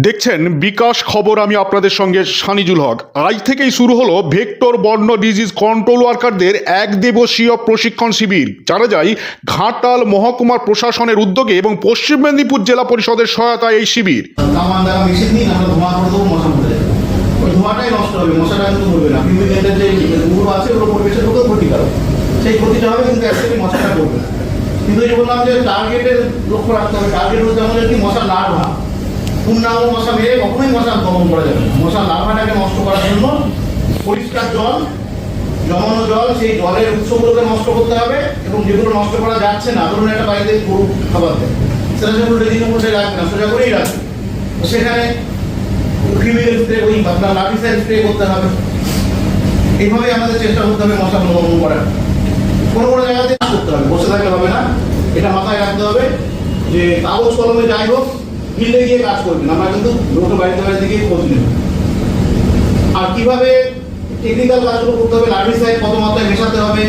দেখছেন, বিকাশ খবর আমি আপনাদের সঙ্গে, সানিজুল হক। আজ থেকেই শুরু হলো ভেক্টর বর্ণ ডিজিজ কন্ট্রোল ওয়ার্কারদের এক দিবসীয় প্রশিক্ষণ শিবির। জানা যায়, ঘাটাল মহকুমার প্রশাসনের উদ্যোগে এবং পশ্চিম মেদিনীপুর জেলা পরিষদের সহায়তায় এই শিবির। কিন্তু না বললাম যে টার্গেটের লক্ষ্য রাখতে হবে। টার্গেট হচ্ছে আমাদের কি মশা লার্ভা পূর্ণাঙ্গ মশা মেরে কখনোই মশা দমন করা যাবে মশা লার্ভাটাকে নষ্ট করার জন্য পরিষ্কার জল, জমানো জল, সেই জলের উৎসগুলোকে নষ্ট করতে হবে এবং যেগুলো নষ্ট করা যাচ্ছে না, ধরুন একটা বাড়িতে গরু খাবার দেয়। সেটা যেগুলো রেডিং উপরে রাখবে না, সোজা করেই রাখবে। সেখানে ক্রিমিনাল স্প্রে ওই আপনার লাঠিসাইড স্প্রে করতে হবে। এইভাবে আমাদের চেষ্টা করতে হবে মশা দমন করার। কোনো কোনো জায়গাতে করতে হবে, বসে থাকলে হবে না। এটা মাথায় রাখতে হবে যে কাগজ কলমে যাই হোক ফিল্ডে গিয়ে কাজ করবেন। আমরা কিন্তু লোকের বাড়িতে বাড়িতে গিয়ে খোঁজ নেব। আর কীভাবে টেকনিক্যাল কাজগুলো করতে হবে লার্ভিসাইড কত মাত্রায় মেশাতে হবে,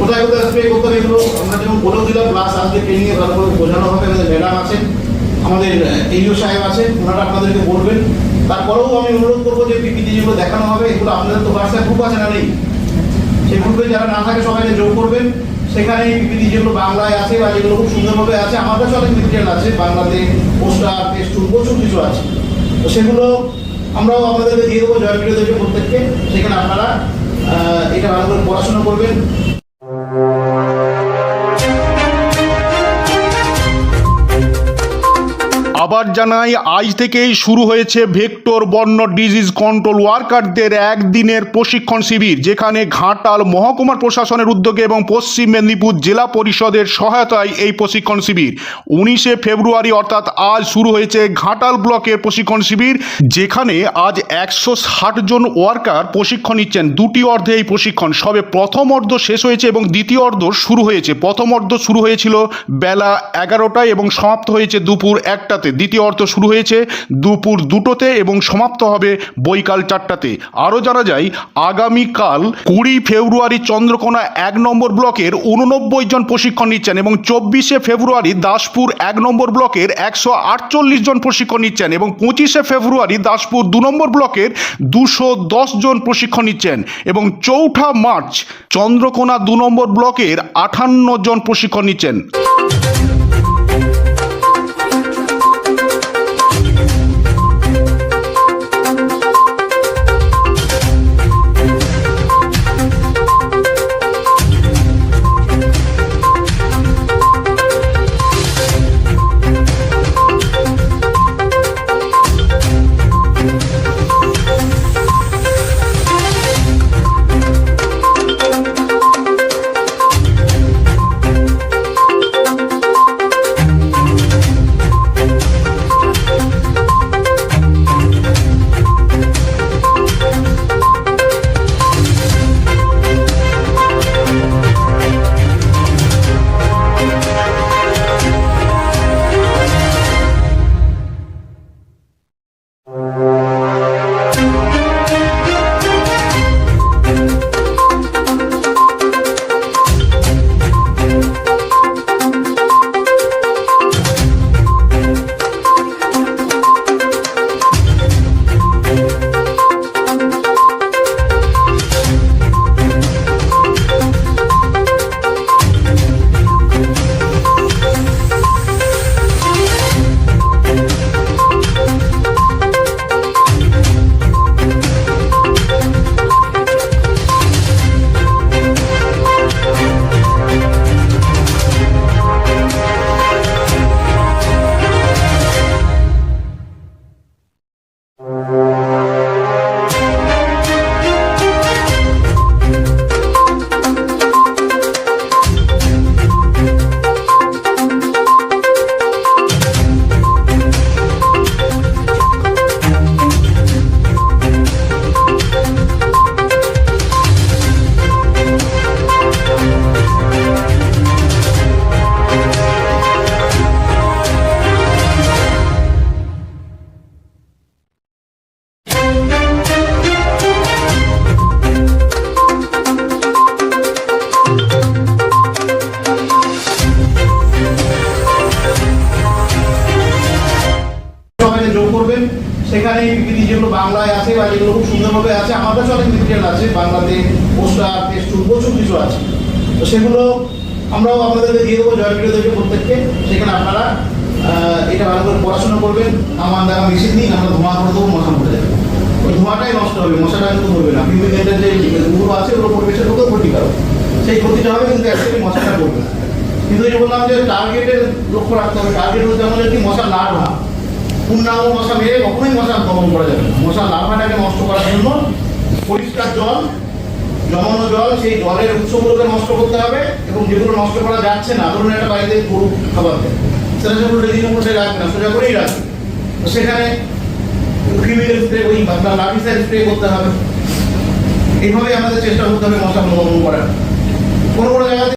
কোথায় কোথায় স্প্রে করতে হবে এগুলো আমরা যেমন বলেও দিলাম প্লাস আজকে ট্রেনিংয়ে ভালো করে বোঝানো হবে, আমাদের ম্যাডাম আছেন, আমাদের এইও সাহেব আছেন, ওনারা আপনাদেরকে বলবেন। তারপরেও আমি অনুরোধ করব যে পিপিটি যেগুলো দেখানো হবে, এগুলো আপনাদের তো হোয়াটসঅ্যাপ গ্রুপ আছে না নেই? সেই গ্রুপে যারা না থাকে, সবাইকে যোগ করবেন। সেখানে পিপিটি যেগুলো বাংলায় আছে বা যেগুলো খুব সুন্দরভাবে আছে আমার কাছে অনেক মেটেরিয়াল আছে, বাংলাতে পোস্টার ফেসবুক প্রচুর কিছু আছে। তো সেগুলো আমরাও আপনাদেরকে দিয়ে দেবো জয় প্রিয়দেরকে প্রত্যেককে। সেখানে আপনারা এটা ভালো করে পড়াশোনা করবেন। আবার জানাই, আজ থেকেই শুরু হয়েছে ভেক্টর বর্ণ ডিজিজ কন্ট্রোল ওয়ার্কারদের একদিনের প্রশিক্ষণ শিবির, যেখানে ঘাটাল মহকুমার প্রশাসনের উদ্যোগে এবং পশ্চিম মেদিনীপুর জেলা পরিষদের সহায়তায় এই প্রশিক্ষণ শিবির। উনিশে ফেব্রুয়ারি অর্থাৎ আজ শুরু হয়েছে ঘাটাল ব্লকের প্রশিক্ষণ শিবির, যেখানে আজ একশো ষাট জন ওয়ার্কার প্রশিক্ষণ নিচ্ছেন। দুটি অর্ধে এই প্রশিক্ষণ। সবে প্রথম অর্ধ শেষ হয়েছে এবং দ্বিতীয় অর্ধ শুরু হয়েছে। প্রথম অর্ধ শুরু হয়েছিল বেলা এগারোটায় এবং সমাপ্ত হয়েছে দুপুর একটাতে। দ্বিতীয় অর্থ শুরু হয়েছে দুপুর দুটোতে এবং সমাপ্ত হবে বৈকাল চারটাতে। আরও জানা যায়, আগামীকাল কুড়ি ফেব্রুয়ারি চন্দ্রকোনা এক নম্বর ব্লকের উননব্বই জন প্রশিক্ষণ নিচ্ছেন এবং চব্বিশে ফেব্রুয়ারি দাসপুর এক নম্বর ব্লকের একশো আটচল্লিশ জন প্রশিক্ষণ নিচ্ছেন এবং পঁচিশে ফেব্রুয়ারি দাসপুর দু নম্বর ব্লকের দুশো দশ জন প্রশিক্ষণ নিচ্ছেন এবং চৌঠা মার্চ চন্দ্রকোনা দু নম্বর ব্লকের আটান্ন জন প্রশিক্ষণ নিচ্ছেন। করবেন। সেখানে পিপিটি যেগুলো বাংলায় আছে বা যেগুলো খুব সুন্দরভাবে আছে, আমার কাছে অনেক মেটেরিয়াল আছে, বাংলাতে পোস্টার টেস্টুর প্রচুর কিছু আছে। তো সেগুলো আমরাও আপনাদেরকে দিয়ে দেবো জয় বিরোধীকে প্রত্যেককে। সেখানে আপনারা এটা ভালো করে পড়াশোনা করবেন। আমার দ্বারা মেশিন নিন আমরা ধোঁয়া করে দেবো, মশা মরে যাবে। ওই ধোঁয়াটাই নষ্ট হবে, মশাটা কিন্তু মরবে না। পিপিএন্টের যে গুলো আছে, ওগুলো পরিবেশের লোকেও ক্ষতিকারক। সেই ক্ষতিটা হবে, কিন্তু অ্যাকচুয়ালি মশাটা করবে না। কিন্তু এই বললাম যে টার্গেটের লক্ষ্য রাখতে হবে। টার্গেট হচ্ছে আমাদের কি না লার্ভা পূর্ণাঙ্গ মশা মেরে কখনোই মশা দমন করা যাবে না। মশার লার্ভাটাকে নষ্ট করার জন্য পরিষ্কার জল, জমানো জল, সেই জলের উৎসগুলোকে নষ্ট করতে হবে এবং যেগুলো নষ্ট করা যাচ্ছে না, ধরুন একটা বাড়িতে গরু খাবার দেয়। সেটা সেগুলো রেজির উপরে রাখবে না, সোজা করেই রাখবে। তো সেখানে ক্রিমিক্যাল স্প্রে ওই আপনার লাভিসাইড স্প্রে করতে হবে। এইভাবেই আমাদের চেষ্টা করতে হবে মশা দমন করার। কোনো কোনো জায়গাতে